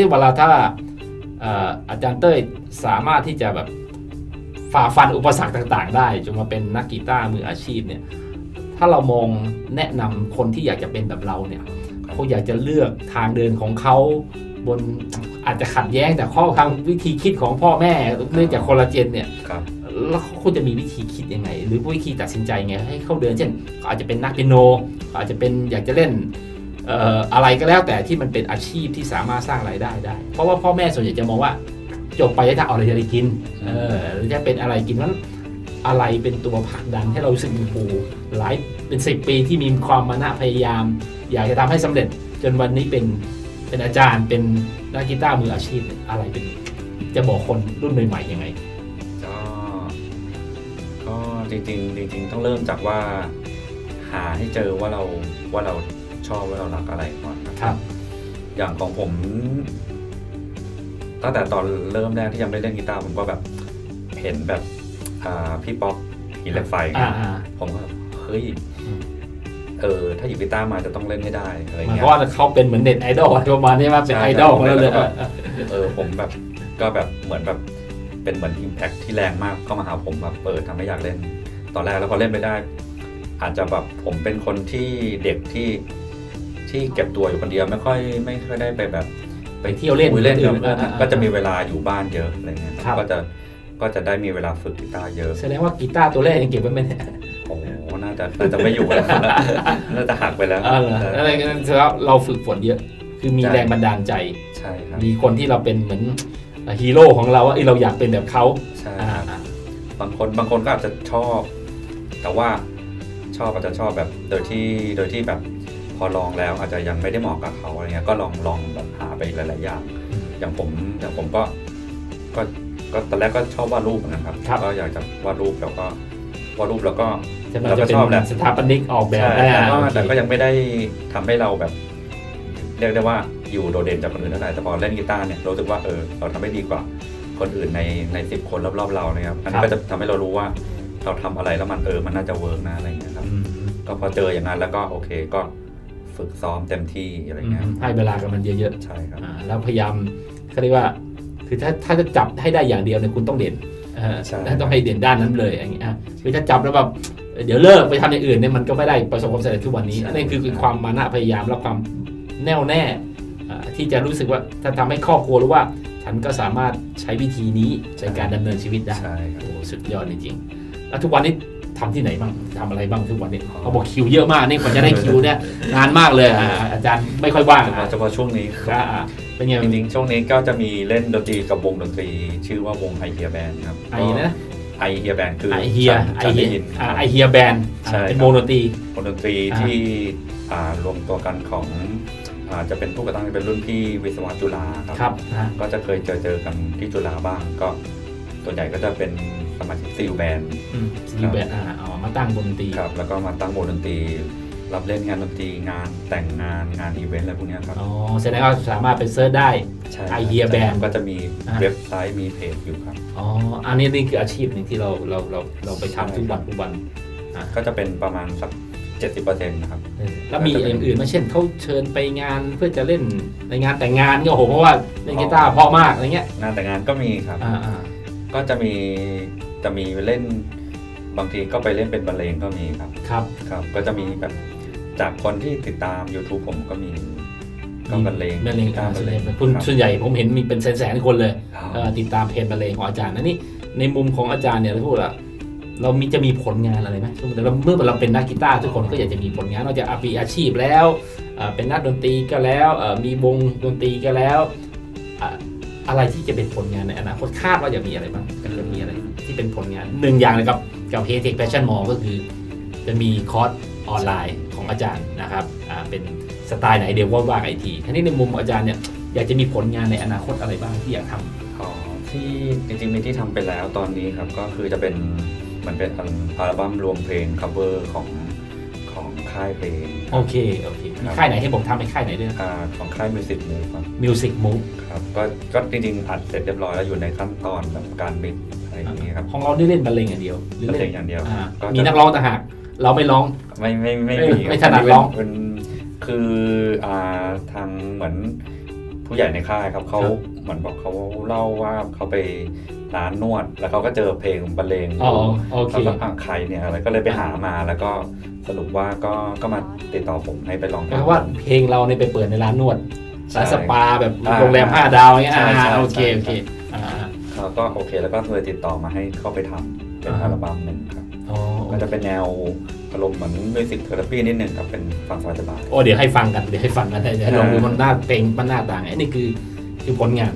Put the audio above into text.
นี้เวลาถ้าเอ่ออาจารย์เต้ยสามารถที่จะแบบฝ่าฟันอุปสรรคต่าง ๆ ได้จนมาเป็นนักกีตาร์มืออาชีพเนี่ยถ้าเรามองแนะนำคนที่อยากจะเป็นแบบเราเนี่ยเขาอยากจะเลือกทางเดินของเขาบนอาจจะขัดแย้งแต่ข้อทางวิธีคิดของพ่อแม่เนื่องจากคนละเจนเนี่ยครับแล้วเขาควรจะมีวิธีคิดยังไง หรือวิธีตัดสินใจไงให้เขาเดินเช่นเขาอาจจะเป็นนักเปียโนเขาอาจจะเป็นอยากจะเล่นเอ่ออะไรก็แล้วแต่ที่มันเป็นอาชีพที่สามารถสร้างรายได้ได้ เพราะว่าพ่อแม่ส่วนใหญ่จะมองว่าจบไปแล้วจะเอาอะไรจะได้กินเออหรือจะเป็นอะไรกินนั้นอะไรเป็นตัวผลักดันให้เรารู้สึกโอ้โหหลายเป็นสิบปีที่มีความมานะพยายาม อยากจะทำให้สำเร็จจนวันนี้เป็นเป็นอาจารย์เป็นนักกีตาร์มืออาชีพเนี่ยอะไรเป็น จะบอกคนรุ่นใหม่ๆยังไงก็ก็จริงๆจริง ๆ ต้องเริ่มจากว่า หาให้เจอว่าเราว่าเรา ชอบว่าเรารักอะไรก่อนครับครับ อย่างของผม ตั้งแต่ตอนเริ่มแรกที่ยังไม่ได้เล่นกีตาร์ผมก็แบบเห็นแบบอ่าพี่ป๊อกหินเหล็กไฟอ่าอ่าผมก็แบบเฮ้ยอืมเออถ้าหยิบกีตาร์มาจะต้องเล่นให้ได้อะไรหมายเงี้ควายมว่าเขาเป็นเหมือนเน็ตไอดอลประมาณนี้ว่าเป็นใช่ไอดอลของเราเลยใช่ว่าเออผมแบบก็แบบเหมือนแบบเป็นเหมือนอิมแพคที่แรงมากเข้ามาหาผมแบบเปิดทำให้อยากเล่น ตอนแรกแล้วพอเล่นไปได้ อาจจะแบบผมเป็นคนที่เด็กที่ ที่เก็บตัวอยู่คนเดียวไม่ค่อยไม่ค่อยได้ไปแบบไปเที่ยวเล่นคุยเล่นกับอื่เพื่อนอ่าก็จะมีเวลาอยู่บ้านเยอะอะไรเงี้ยครับก็จะก็จะได้มีเวลาฝึกกีตาร์เยอะแสดงว่ากีตาร์ตัวแรกยังเก็บไว้ไหมเนี่ยโอ้โหน่าจะน่าจะไม่อยู่แล้วน่าจะหักไปแล้วเอออะไรกันแสดงว่าเราฝึกฝนเยอะ คือมีใช่แรงบันดาลใจใช่ครับมีคนที่เราเป็นเหมือนฮีโร่ของเราว่าเอ้ยเราอยากเป็นแบบเขาใช่อ่าครับอ่าบางคนบางคนก็อาจจะชอบ แต่ว่าชอบอาจจะชอบแบบโดยที่โดยที่แบบพ อลองแล้วอาจจะยังไม่ได้เหมาะกับเขาอะไรเงี้ยก็ลองลองแบบหาไปหลาย ๆ อย่าง อย่างผมอย่างผมก็ก็ก็ตอนแรกก็ชอบวาดรูปเหมือนกันครับครับ ก็อยากจะวาดรูปแล้วก็วาดรูปแล้วก็ จะมาเราก็จะเป็นชอบแหละ สถาปนิกออกแบบใช่ได้แต่ก็อ่าแต่ก็ยังไม่ได้ทำให้เราแบบ เรียกได้ว่าอยู่โดดเด่นจากคนอื่นเท่าไหร่แต่พอเล่นกีตาร์เนี่ยรู้สึกว่าเออเราทำได้ดีกว่าคนอื่นในในสิบคนรอบๆเรานะครับอันนี้ก็จะทำให้เรารู้ว่าเราทำอะไรแล้วมันเออมันน่าจะเวิร์กนะอะไรอย่างเงี้ยครับ อืมก็พอเจออย่างนั้นแล้วก็โอเคก็ ฝึกซ้อมเต็มที่อะไรเงี้ยให้เวลากับมันเยอะใช่ครับๆอ่าแล้วพยายามเขาเรียกว่า คือถ้าถ้าจะจับให้ได้อย่างเดียวเนี่ยคุณต้องเด่นเออใช่ต้องให้เด่นด้านนั้นเลยอย่างเงี้ยอะคือถ้าจับแล้วแบบเดี๋ยวเลิกไปทำอย่างอื่นเนี่ยมันก็ไม่ได้ประสบความสำเร็จทุกวันนี้นั่นคือคือความมานะพยายามและความแน่วแน่อ่าที่จะรู้สึกว่าถ้าทำให้ครอบครัวรู้ว่าฉันก็สามารถใช้วิธีนี้ในการดำเนินชีวิตได้ใช่ครับโอ้สุดยอดจริงๆแล้วทุกวันนี้ ทำที่ไหนบ้างทำอะไรบ้างทุกวันนี้เขาบอกคิวเยอะมากนี่กว่าจะได้คิวเนี่ยนานมากเลยอะอาจารย์ไม่ค่อยว่างเฉพาะอะเฉพาะช่วงนี้อะอะเป็นไงจริงๆช่วงนี้ก็จะมีเล่นดนตรีกับวงดนตรี ชื่อว่าวงไอเฮียแบนครับไอ้นะไอเฮียแบนคือไอเฮียไอจะเฮีได้ยยินอะไอเฮียแบนด์ใช่เป็นครับวงดนตรีวงดนตรีอ่าที่อ่ารวมตัวกันของอ่าจะเป็นผู้ก่อตั้งเป็นรุ่นพี่วิศวะจุฬาครับครับนะก็จะเคยเจอเจอกันที่จุฬาบ้างก็ ส่วนใหญ่ก็จะเป็นสมาชิกซิลแบนด์อืมซีแบนด์อะเอามาตั้งวงดนตรีครับ แล้วก็มาตั้งวงดนตรี รับเล่นงานดนตรีงานแต่งงานงานอีเวนต์อะไรพวกเนี้ยครับอ๋อแสดงว่าสามารถไปเซิร์ชได้ใช่ I Hear Band ก็จะมีอ่าเว็บไซต์มีเพจอยู่ครับอ๋ออันนี้นี่คืออาชีพหนึ่งที่เราเราเราเราไปทำทุกวันทุกวันก็จะเป็นประมาณสักเจ็ดสิบเปอร์เซ็นต์นะครับเออแล้วมีอย่างอื่นไหมาเช่นเขาเชิญไปงานเพื่อจะเล่นในงานแต่งงานก็โอ้โหเพราะว่าเล่นกีตาร์เพราะมากอะไรเงี้ยงานแต่งงานก็มีครับอ่าอ่า ก็จะมีจะมีเล่นบางทีก็ไปเล่นเป็นบรรเลงก็มีครับครับครับ ก็จะมีแบบจากคนที่ติดตาม YouTube ผมก็มีก็บรรเลงบรรเลงตาอ่ามบรรเลงคุณครับส่วนใหญ่ผมเห็นมีเป็นแสนๆคนเลยครับเอ่อติดตามเพจบรรเลงของอาจารย์นะนี่ในมุมของอาจารย์เนี่ยเราพูดอะเรามีจะมีผลงานอะไรไหมสมมติเราเมื่อเราเป็นนักกีตาร์ทุกคนก็อยากจะมีผลงานนอกจากมีอาชีพแล้วเอ่อเป็นนักดนตรีก็แล้วเอ่อมีวงดนตรีก็แล้ว อะไรที่จะเป็นผลงานในอนาคตคาดว่าจะมีอะไรบ้างจะมีอะไรที่เป็นผลงานหนึ่งอย่างเลยกับกับเฮเทคแฟชั่นมอลก็คือ จะมีคอร์สออนไลน์ของอาจารย์นะครับเป็นสไตล์ไหนเดี๋ยวว่าว่าไอทีทีนี้ในมุมอาจารย์เนี่ยอยากจะมีผลงานในอนาคตอะไรบ้างที่อยากทำอ๋อที่จริงๆมีที่ทำไปแล้วตอนนี้ครับก็คือจะเป็นเหมือนเป็นอัลบั้มรวมเพลง cover ของ ของค่ายเพลงโอเคโอเคมีค่ายไหนให้ผมทำให้ค่ายไหนด้วยอ่าของค่าย Music Move ครับ Music Move ครับก็ก็จริงๆอัดเสร็จเรียบร้อยแล้วอยู่ในขั้นตอนแบบการมิกซ์อะไรอย่างนี้ครับของเราได้เล่นบรรเลงอย่างเดียวหรือเพลเล่งนอย่างเดียวอ่าก็จะมีนักร้องต่างหากเราไม่ร้องไม่ไม่ไม่ไม่มีไม่ครับถนัดร้องเป็นคืออ่าทางเหมือนทผู้ใหญ่ในค่ายครับเขาครับเหมือนบอกเขาเล่าว่าเขาไป ร้านนวด แล้วเขาก็เจอเพลงบรรเลงอ๋อโอเคแล้วก็อ่างใครเนี่ยอะไรก็เลยไปหามาแล้วก็สรุปว่าก็ก็มาติดต่อผมให้ไปลองแปลว่าเพลงเราเนี่ยไปเปิดในร้านนวดใช่ร้านสปาแบบอ่าโรงแรมห้าดาวอย่างเงี้ยใช่อ่าใช่โอเคใช่ โอเคอ่าเขาก็โอเคแล้วก็เลยติดต่อมาให้เข้าไปทำเป็นอ่าอัลบั้มหนึ่งครับอ๋อก็จะเป็นแนวอารมณ์เหมือนมิวสิกเทอราปีนิดนึงครับเป็นฟังสบาย โอ้เดี๋ยวให้ฟังกันเดี๋ยวให้ฟังกันเดี๋ยวให้ลองดูมันหน้าเพลงมันหน้าต่างไอ้นี่คือคือผลงาน